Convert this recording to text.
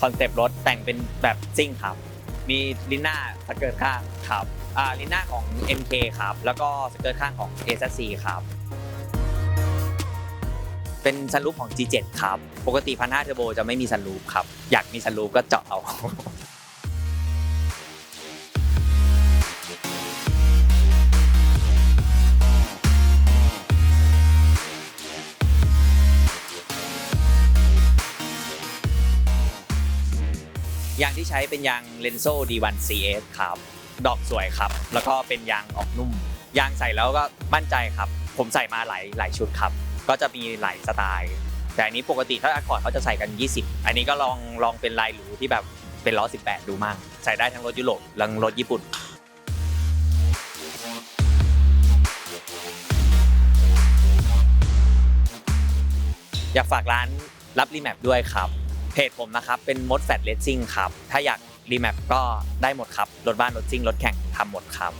คอนเซปต์รถแต่งเป็นแบบซิ่งครับ มีลิน่าสเกิร์ตข้างครับอ่าลิน่าของ MK ครับ แล้วก็สเกิร์ตข้างของ a อ c ครับ เป็นซันรูปของ G7 ครับ ปกติพันห้าเทอร์โบจะไม่มีซันรูปครับ อยากมีซันรูปก็เจาะเอา ยางที่ใช้เป็นยาง Lenso D1 CS ครับ ดอกสวยครับ แล้วก็เป็นยางออกนุ่ม ยางใส่แล้วก็มั่นใจครับ ผมใส่มาหลายหลายชุดครับ ก็จะมีหลายสไตล์ แต่อันนี้ปกติถ้าอคอร์ดเขาจะใส่กัน 20 อันนี้ก็ลองลองเป็นลายหรูที่แบบเป็นล้อ 18 ดูมั่งใส่ได้ทั้งรถยุโรปและรถญี่ปุ่นอยากฝากร้านรับรีแมปด้วยครับ เพจผมนะครับ เป็นมดแฟดเลสซิ่งครับ ถ้าอยากรีแมปก็ได้หมดครับ รถบ้านรถซิ่งรถแข่งทำหมดครับ